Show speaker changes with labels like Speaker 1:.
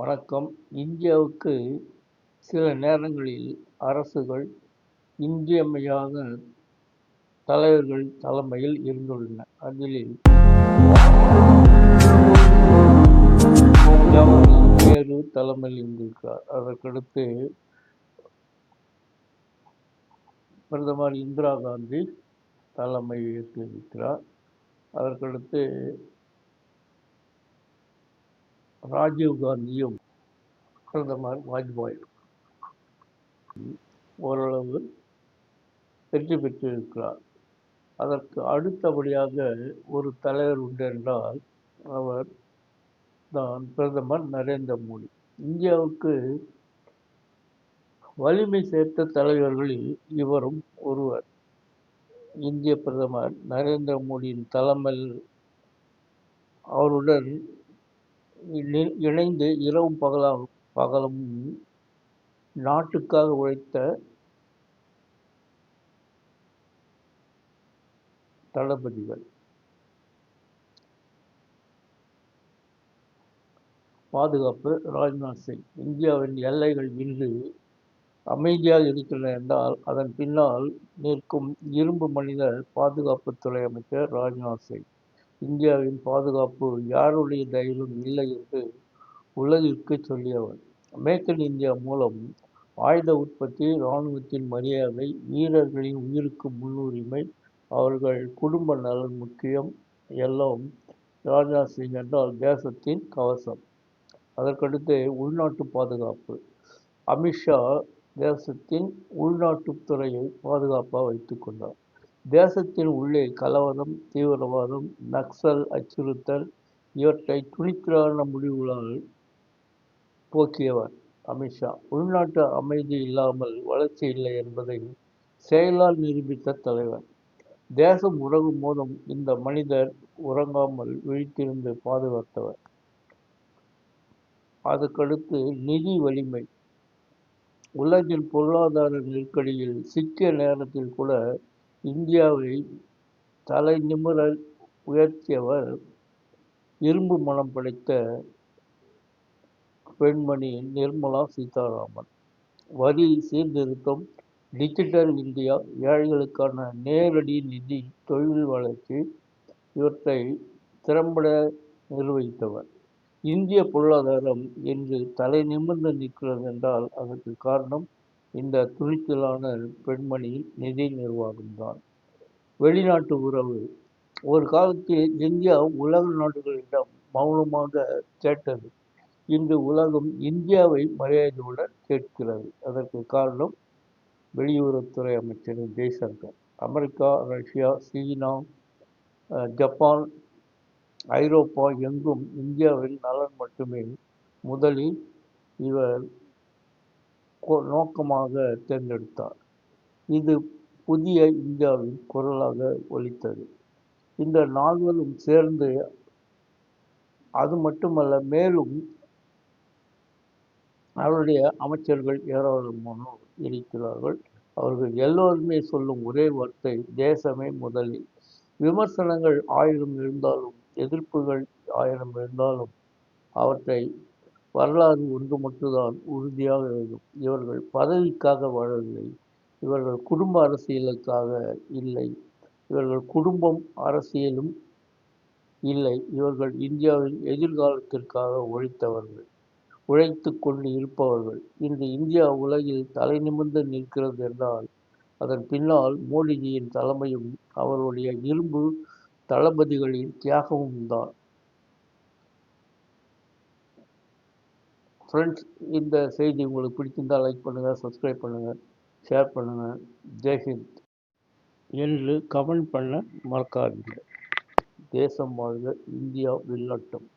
Speaker 1: வணக்கம். இந்தியாவுக்கு சில நேரங்களில் அரசுகள் இன்றியமையாத தலைவர்கள் தலைமையில் இருந்துள்ளன. அதில் நேரு தலைமையில் இருந்திருக்கிறார். அதற்கடுத்து பிரதமர் இந்திரா காந்தி தலைமை ஏற்றிருக்கிறார். அதற்கடுத்து ராஜீவ் காந்தியும் பிரதமர் வாஜ்பாய் ஓரளவு வெற்றி பெற்றிருக்கிறார். அதற்கு அடுத்தபடியாக ஒரு தலைவர் உண்டு என்றால் அவர் தான் பிரதமர் நரேந்திர மோடி. இந்தியாவுக்கு வலிமை சேர்த்த தலைவர்களில் இவரும் ஒருவர். இந்திய பிரதமர் நரேந்திர மோடியின் தலைமையில் அவருடன் இணைந்து இரவும் பகலாக பகலும் நாட்டுக்காக உழைத்த தளபதிகள். பாதுகாப்பு ராஜ்நாத் சிங். இந்தியாவின் எல்லைகள் இன்று அமைதியாக இருக்கின்றன என்றால் அதன் பின்னால் நிற்கும் இரும்பு மனிதர் பாதுகாப்புத்துறை அமைச்சர் ராஜ்நாத் சிங். இந்தியாவின் பாதுகாப்பு யாருடைய தயவிலும் இல்லை என்று உலகிற்கு சொல்லியவர் மேக் இன் இந்தியா மூலம் ஆயுத உற்பத்தி இராணுவத்தின் மரியாதை வீரர்களின் உயிருக்கு முன்னுரிமை அவர்கள் குடும்ப நலன் முக்கியம் எல்லாம் ராஜ்நாத் சிங் என்றால் தேசத்தின் கவசம். அதற்கடுத்து உள்நாட்டு பாதுகாப்பு. அமித்ஷா தேசத்தின் உள்நாட்டு துறையை பாதுகாப்பாக வைத்துக்கொண்டார் தேசத்தின் உள்ளே கலவரம் தீவிரவாதம் நக்சல் அச்சுறுத்தல் இவற்றை துணிச்சலான முடிவுகளால் போக்கியவர் அமித்ஷா உள்நாட்டு அமைதி இல்லாமல் வளர்ச்சி இல்லை என்பதை செயலால் நிரூபித்த தலைவர். தேசம் உறங்கும் போதும் இந்த மனிதர் உறங்காமல் விழித்திருந்து பாதுகாத்தவர். அதுக்கடுத்து நிதி வலிமை. உலகின் பொருளாதார நெருக்கடியில் சிக்கிய நேரத்தில் கூட இந்தியாவை தலை நிமிர உயர்த்தியவர் இரும்பு மனம் படைத்த பெண்மணி நிர்மலா சீதாராமன். வரி சீர்திருத்தம் டிஜிட்டல் இந்தியா ஏழைகளுக்கான நேரடி நிதி தொழில் வளர்ச்சி இவற்றை திறம்பட நிர்வகித்தவர். இந்திய பொருளாதாரம் என்று தலை நிமிர்ந்து நிற்கிறது என்றால் அதற்கு காரணம் இந்த துணிச்சலான பெண்மணி நிதி நிர்வாகம்தான். வெளிநாட்டு உறவு. ஒரு காலத்தில் இந்தியா உலக நாடுகளிடம் மௌனமாக கேட்டது. இன்று உலகம் இந்தியாவை மரியாதையுடன் கேட்கிறது. அதற்கு காரணம் வெளியுறவுத்துறை அமைச்சர் Jaishankar. America Russia China Japan Europe எங்கும் இந்தியாவின் நலன் மட்டுமே. முதலில் இவர் நோக்கமாக தேர்ந்தெடுத்தார். இது புதிய இந்தியாவின் குரலாக ஒலித்தது. இந்த நால்வரும் சேர்ந்து அது மட்டுமல்ல மேலும் அவருடைய அமைச்சர்கள் ஏராளமானோர் இருக்கிறார்கள். அவர்கள் எல்லோருமே சொல்லும் ஒரே வார்த்தை தேசமே முதலில். விமர்சனங்கள் ஆயிரம் இருந்தாலும் எதிர்ப்புகள் ஆயிரம் இருந்தாலும் அவற்றை வரலாறு ஒன்று மட்டும்தான் உறுதியாக எழுதும் இவர்கள் பதவிக்காக வாழவில்லை. இவர்கள் குடும்ப அரசியலுக்காக இல்லை. இவர்கள் குடும்பம் அரசியலும் இல்லை. இவர்கள் இந்தியாவின் எதிர்காலத்திற்காக உழைத்தவர்கள் உழைத்து கொண்டு இருப்பவர்கள். இன்று இந்தியா உலகில் தலை நிமிர்ந்து நிற்கிறது என்றால் அதன் பின்னால் மோடிஜியின் தலைமையும் அவருடைய இரும்பு தளபதிகளின் தியாகமும் தான் ஃப்ரெண்ட்ஸ் இந்த செய்தி உங்களுக்கு பிடிச்சிருந்தால் லைக் பண்ணுங்கள் சப்ஸ்கிரைப் பண்ணுங்கள் ஷேர் பண்ணுங்கள் ஜெய்ஹிந்த் என்று கமெண்ட் பண்ண மறக்காதீங்க. தேசம் வாழ்க இந்தியா வெல்லட்டும்.